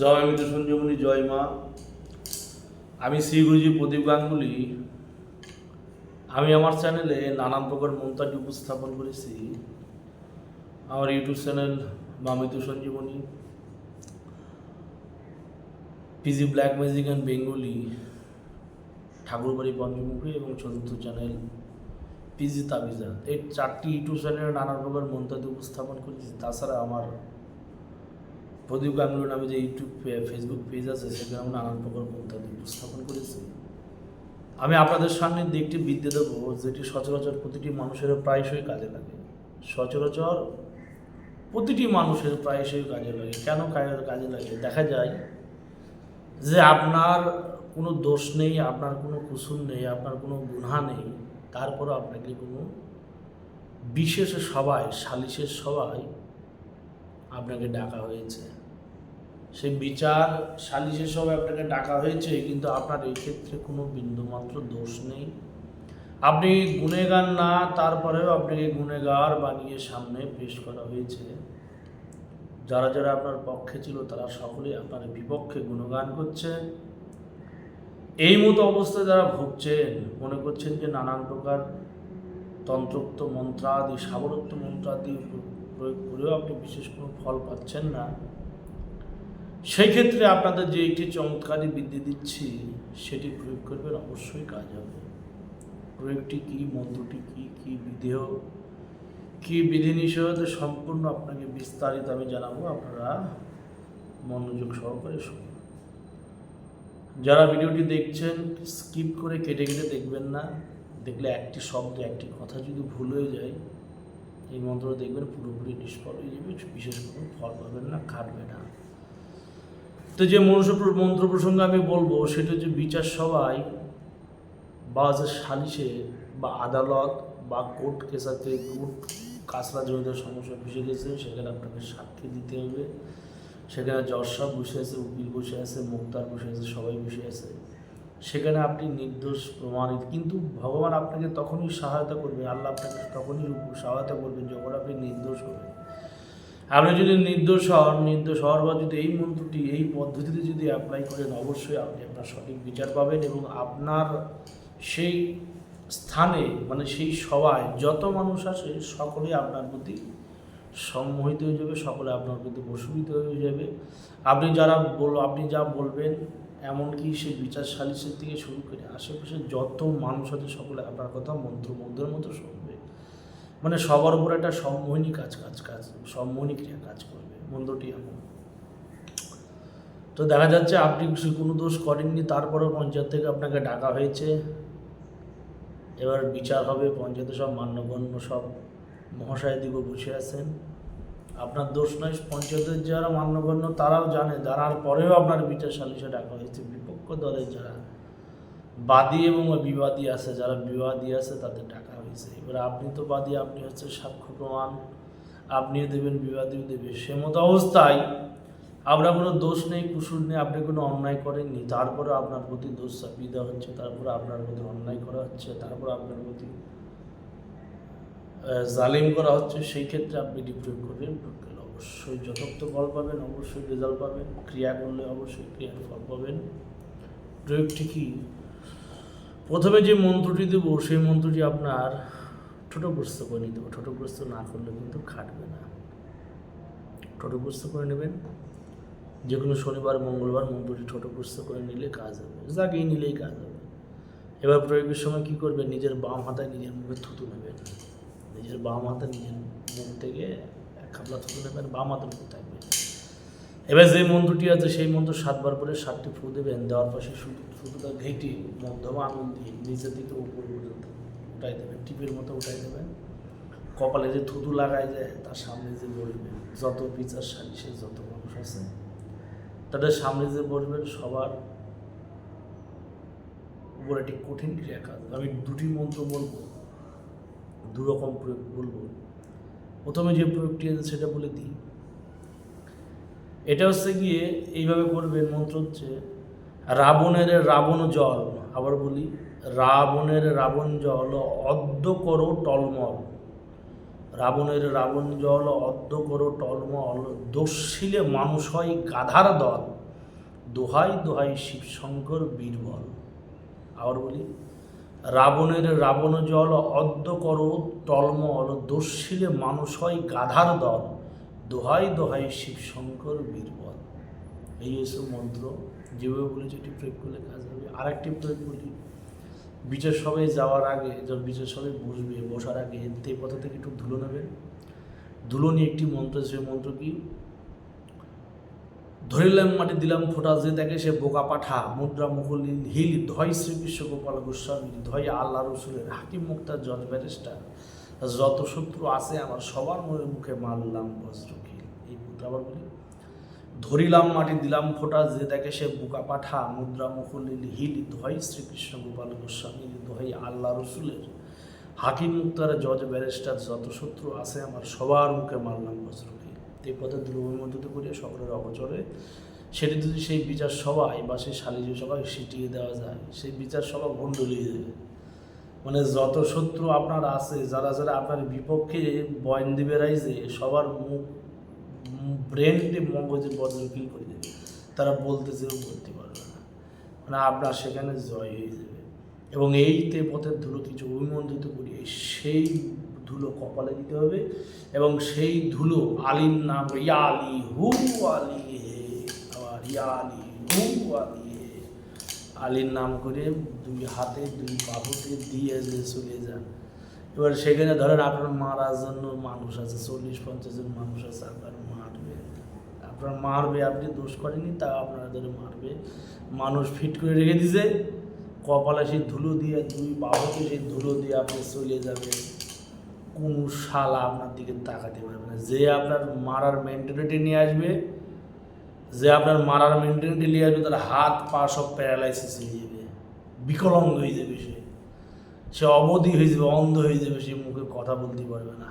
জয় মিত্র সঞ্জীবনী, জয় মা। আমি শ্রী গুরুজি প্রদীপ গাঙ্গুলি। আমি আমার চ্যানেলে নানান প্রকার মন্তাজ উপস্থাপন করেছি। আমার ইউটিউব চ্যানেল মামিত Sanjeevani, PG black magic and Bengali, Thakurbari Panchamukhi এবং চতুর্থ চ্যানেল পিজি তাবিজা। এই চারটি ইউটিউব চ্যানেলে নানান প্রকার মন্তাজ উপস্থাপন করেছি। তাছাড়া আমার প্রদীপ গাঙ্গুলি নামে যে ইউটিউব ফেসবুক পেজ আছে, সেখানে আমি নানান প্রকার মন্তাজ উপস্থাপন করেছি। আমি আপনাদের সামনে দিয়ে একটি বিদ্যে দেবো, যেটি সচরাচর প্রতিটি মানুষের প্রায়শই কাজে লাগে। সচরাচর প্রতিটি মানুষের প্রায়শই কাজে লাগে। কেন কাজে- লাগে? দেখা যায় যে আপনার কোনো দোষ নেই, আপনার কোনো কুসুর নেই, আপনার কোনো গুণা নেই, তারপরও আপনাকে কোনো বিশেষ সভায়, সালিশের সভায় আপনাকে ডাকা হয়েছে। সেই বিচার সালিশের সভায় আপনাকে ডাকা হয়েছে, কিন্তু আপনার এই ক্ষেত্রে কোনো বিন্দুমাত্র দোষ নেই। আপনি গুণেগার না, তারপরেও আপনাকে গুণেগার বানিয়ে সামনে পেশ করা হয়েছে। যারা যারা আপনার পক্ষে ছিল, তারা সকলেই আপনার বিপক্ষে গুণগান করছে। এই মতো অবস্থায় যারা ভুগছেন, মনে করছেন যে নানান প্রকার তন্ত্রোক্ত মন্ত্রাদি, সাবরোক্ত মন্ত্রাদি প্রয়োগ করেও আপনি বিশেষ কোনো ফল পাচ্ছেন না। সেই ক্ষেত্রে আপনাদের যে একটি চমৎকারী বিদ্যে দিচ্ছি, সেটি প্রয়োগ করবেন, অবশ্যই কাজ হবে। প্রয়োগটি কী, মন্ত্রটি কী কী বিধেয়, কী বিধিনিষেধ সম্পূর্ণ আপনাকে বিস্তারিত আমি জানাব। আপনারা মনোযোগ সহকারে শুনুন। যারা ভিডিওটি দেখছেন, স্কিপ করে কেটে কেটে দেখবেন না। দেখলে একটি শব্দ, একটি কথা যদি ভুল হয়ে যায়, এই মন্ত্র দেখবেন পুরোপুরি নিষ্ফল হয়ে যাবে, বিশেষ কোনো ফল পাবেন না, খাটবে না। তো যে মনুষ্য মন্ত্র প্রসঙ্গে আমি বলব, সেটা হচ্ছে বিচার সভায় বা যে সালিশে বা আদালত বা কোর্ট কেসাতে কোর্ট কাছরা জমিদের সমস্যা ফেসে গেছে, সেখানে আপনাকে সাক্ষী দিতে হবে। সেখানে জজ বসে আছে, উকিল বসে আছে, মুক্তার বসে আছে, সবাই বসে আছে। সেখানে আপনি নির্দোষ, প্রমাণিত, কিন্তু ভগবান আপনাকে তখনই সহায়তা করবে, আল্লাহ আপনাকে তখনই সহায়তা করবেন যখন আপনি নির্দোষ হবেন। আপনি যদি নির্দোষ হন, নির্দোষ হওয়ার পর যদি এই মন্ত্রটি, এই পদ্ধতিতে যদি অ্যাপ্লাই করেন, অবশ্যই আপনি আপনার সঠিক বিচার পাবেন এবং আপনার সেই স্থানে মানে সেই সভায় যত মানুষ আসে সকলেই আপনার প্রতি সম্মোহিত হয়ে যাবে, সকলে আপনার প্রতি বসুবিত হয়ে যাবে। আপনি যারা বল, আপনি যা বলবেন, এমনকি সেই বিচার সালিসের থেকে শুরু করে আশেপাশে যত মানুষ আছে, সকলে আপনার কথা মন্ত্রমুগ্ধের মতো শুনবে। মানে সবার উপর একটা সম্মোহিনী কাজ কাজ কাজ সম্মোহিনী ক্রিয়া কাজ করবে মন্ত্রটি এমন। তো দেখা যাচ্ছে আপনি কোনো দোষ করেননি, তারপরেও পঞ্চায়েত থেকে আপনাকে ডাকা হয়েছে। এবার বিচার হবে, পঞ্চায়েতে সব মান্যগণ্য সব মহাশয় দিব বসে আছেন। আপনার দোষ নয় পঞ্চায়েতের যারা মান্যগণ্য তারাও জানে জানার পরেও আপনার বিচার সালিশে ডাকা হয়েছে। বিপক্ষ দলের যারা বাদী এবং বিবাদী আছে, যারা বিবাদী আছে তাদের ডাকা হয়েছে। এবার আপনি তো বাদী, আপনি হচ্ছে সাক্ষ্য প্রমাণ। আপনিও দেবেন, বিবাদীও দেবে। সে মতো অবস্থায় আপনার কোনো দোষ নেই, কুসুর নেই, আপনি কোনো অন্যায় করেননি। তারপরে আপনার প্রতি দোষ চাপিয়ে দেওয়া হচ্ছে তারপরে আপনার প্রতি অন্যায় করা হচ্ছে তারপর আপনার প্রতি জালিম করা হচ্ছে। সেই ক্ষেত্রে আপনি এটি প্রয়োগ করবেন প্রয়োগ অবশ্যই যথার্থ ফল পাবেন, অবশ্যই রেজাল্ট পাবেন। ক্রিয়া করলে অবশ্যই ক্রিয়ার ফল পাবেন। প্রয়োগটি কি প্রথমে যে মন্ত্রটি দেবো, সেই মন্ত্রটি আপনার ছোটোগ্রস্ত করে নিতে হবে। ছোটোগ্রস্ত না করলে কিন্তু খাটবে না। ছোটোগ্রস্ত করে নেবেন। যে কোনো শনিবার, মঙ্গলবার মন্ত্রটি ছোটোগ্রস্ত করে নিলে কাজ হবে। যাকেই নিলেই কাজ হবে। এবার প্রয়োগের সময় কী করবেন? নিজের বাম হাতায় নিজের মুখে থুতু নেবেন। নিজের বাম হাতে নিজের মুখ থেকে এক খাপলা থুতু নেবেন, বাম হাতের মুখ থাকবে। এবার যে মন্ত্রটি আছে, সেই মন্ত্র সাতবার করে সাতটি ফু দেবেন দেওয়ার পাশে শুধুটা ঘেঁটে মধ্যম আঙুল দিয়ে নিচের দিকে উপর পর্যন্ত উঠাই দেবেন টিপের মতো উঠাই দেবেন কপালে যে থুতু লাগায় যায়, তার সামনে যে বলবেন যত বিচার সালিশে যত মানুষ আছে। তাদের সামনে যে বলবেন সবার উপর একটি কঠিন ক্রিয়া কাজ আমি দুটি মন্ত্র বলব দু রকম প্রয়োগ বলব। প্রথমে যে প্রয়োগটি আছে, সেটা বলে দিই। এটা হচ্ছে গিয়ে এইভাবে করবেন মন্ত্র হচ্ছে রাবণের রাবণ জল, আবার বলি রাবণের রাবণ জল অদ্য করো টলমল। রাবণের রাবণ জল অদ্য করো টলমল দোষশীলে মানুষ হয় গাধার দল, দোহাই দোহাই শিবশঙ্কর বীরবল। আবার বলি রাবণের রাবণ জল অদ্য কর টলমল দস্যিলে মানুষ হয় গাধার দল। দোহাই দোহাই শিবশঙ্কর বীরবল। এই এসব মন্ত্র। যেভাবে বলেছি এটি প্রয়োগ করলে কাজ হবে। আরেকটি প্রয়োগ বলি। বিচার সভায় যাওয়ার আগে, যখন বিচার সভায় বসবে, বসার আগে তে পথা থেকে একটু ধুলো নেবে ধুলো নিয়ে একটি মন্ত্র সে মন্ত্র কি? ধরিলাম মাটি, দিলাম ফোটা, যে দেখে সে বোকা পাঠা, মুদ্রা, মুকুল হিল, ধয় শ্রীকৃষ্ণ গোপাল গোস্বামী, ধয় আল্লাহ রসুলের হাকিম মুক্তার জজ ব্যারিস্টার যত শত্রু আছে আমার সবার মনে মুখে মারলাম বজ্রখিল এই মুদ্রা আবার বলি, ধরিলাম মাটি, দিলাম ফোটা, যে দেখে সে বোকা পাঠা, মুদ্রা, মুকুল হিল ধয় শ্রীকৃষ্ণ গোপাল গোস্বামী ধয় আল্লাহ রসুলের। হাকিম মুক্তার জজ ব্যারিস্টার, যত শত্রু আছে আমার সবার মুখে মারলাম বজ্রখিল এই পথে দ্রব্যমন্ত্রিত করিয়া সকলের অগচরে, সেটি যদি সেই বিচার সভায় বা সেই সালিসি সভায় সিটিয়ে দেওয়া যায়, সেই বিচার সভা ভণ্ডলিয়ে যাবে মানে যত শত্রু আপনার আছে, যারা যারা আপনার বিপক্ষে বয়ন দিবে রাইজে, সবার মুখ, ব্রেনটি মগজে বজ্রকিল করে দেবে। তারা বলতে চেয়েও বলতে পারবে না। মানে আপনার সেখানে জয় হয়ে যাবে। এবং এইতে পথের ধুলো কিছু অভিমন্ত্রিত করিয়ে সেই ধুলো কপালে দিতে হবে এবং সেই ধুলো আলীর নাম ইয়া আলী হু। আলী হে আবার ইয়া আলী হু আলী। আলীর নাম করে দুই হাতে, দুই বাহুতে দিয়ে যে চলে যান। এবার সেখানে ধরেন আপনার মারার জন্য মানুষ আছে, চল্লিশ, পঞ্চাশ জন মানুষ আছে, আপনার মারবে। আপনার মারবে, আপনি দোষ করেনি তা আপনারা ধরে মারবে। মানুষ ফিট করে রেখে দিছে, কপালে সেই ধুলো দিয়ে, দুই বাহুতে সেই ধুলো দিয়ে আপনি চলে যাবেন। কোন শালা আপনার দিকে তাকাতে পারবে না। যে আপনার মারার মেন্টালিটি নিয়ে আসবে যে আপনার মারার মেন্টালিটি নিয়ে আসবে, তার হাত, পা সব প্যারালাইসিস হয়ে যাবে, বিকলাঙ্গ হয়ে যাবে সে। সে অবধি হয়ে যাবে, অন্ধ হয়ে যাবে, সে মুখে কথা বলতে পারবে না।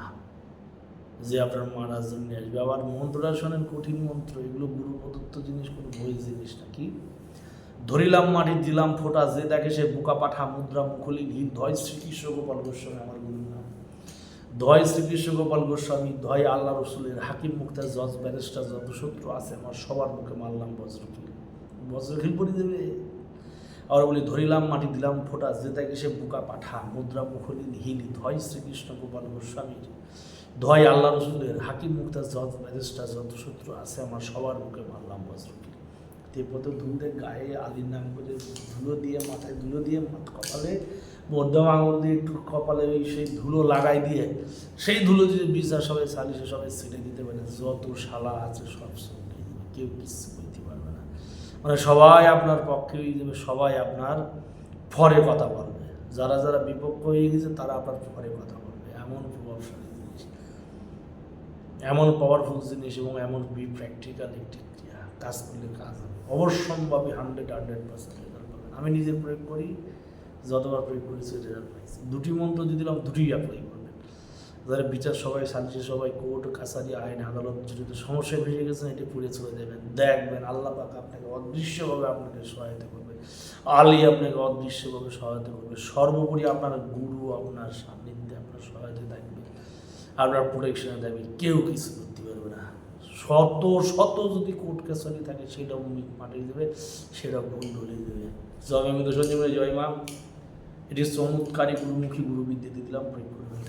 যে আপনার মারার জন্য আসবে। আবার মন্ত্রটা শোনেন, কঠিন মন্ত্র, এগুলো গুরু প্রদত্ত জিনিস, কোনো বই জিনিস না। কি? ধরিলাম মাটি, দিলাম ফোটা, যে দেখে সে বুকা পাঠা, মুদ্রা মুখলি হিল ধয় শ্রীকৃষ্ণ গোপাল গোস্বামী, আমার নাম ধয় শ্রীকৃষ্ণ গোপাল গোস্বামী ধয় আল্লাহ রসুলের হাকিম, মুক্তার জজ, ব্যারিস্টার যত শত্রু আছে, আমার সবার মুখে মারলাম বজ্রখিল। বজ্রখিল পরি দেবে? আর বলি, ধরিলাম, মাটি দিলাম, ফোটা দেখে সে বুকা পাঠা, মুদ্রা, মুখলি, হিল, ধয় শ্রীকৃষ্ণ গোপাল গোস্বামীর। ধয় আল্লাহ রসুলের হাকিম, মুক্তার জজ, ব্যারিস্টার যত শত্রু আছে, আমার সবার মুখে মারলাম বজ্রখিল। তে পথে ধুলতে গায়ে আলির নাম করে ধুলো দিয়ে মাথায়, ধুলো দিয়ে কপালে মধ্যম আঙুল দিয়ে একটু কপালে ওই সেই ধুলো লাগাই দিয়ে, সেই ধুলো যদি বিচার সবাই সালিশে সবাই ছেড়ে দিতে পারে, যত শালা আছে সব সঙ্গে কেউ কিছু করতে পারবে না। মানে সবাই আপনার পক্ষে হয়ে যাবে, সবাই আপনার ফরে কথা বলবে। যারা যারা বিপক্ষ হয়ে গেছে, তারা আপনার ফরে কথা বলবে। এমন প্রভাবশালী জিনিস। এমন পাওয়ারফুল জিনিস এবং এমন বি প্র্যাকটিক্যাল একটি ক্রিয়া কাজ করলে কাজ হবে। অবশ্যম্ভাবী হান্ড্রেড হান্ড্রেড পার্সেন্ট রেজাল্ট পাবেন। আমি নিজে প্রয়োগ করি যতবার প্রয়োগ করেছি রেজাল্ট পাইছি দুটি মন্ত্র যদি দিলাম দুটি অ্যাপ্লাই করবেন যারা বিচার সবাই সালিশি সবাই কোর্ট, কাছারি, আইন, আদালত, যদি সমস্যায় ভেসে গেছেন, এটি পুড়ে চলে দেবেন দেখবেন আল্লাহ পাক আপনাকে অদৃশ্যভাবে আপনাকে সহায়তা করবে। আলী আপনাকে অদৃশ্যভাবে সহায়তা করবে। সর্বোপরি আপনার গুরু আপনার সান্নিধ্যে আপনার সহায়তা থাকবে। আপনার প্রোটেকশনে থাকবে। কেউ কিছু করতে পারবে না। শত শত যদি কোর্ট, কাছারি থাকে, সেটাও মিট দেবে, সেটাও ভুল ধরে দেবে। জয় মিত সঞ্জীবনী জয় মা। এটি চমৎকারী গুরুমুখী গুরুবিদ্যা দিলাম প্রয়োগ করবেন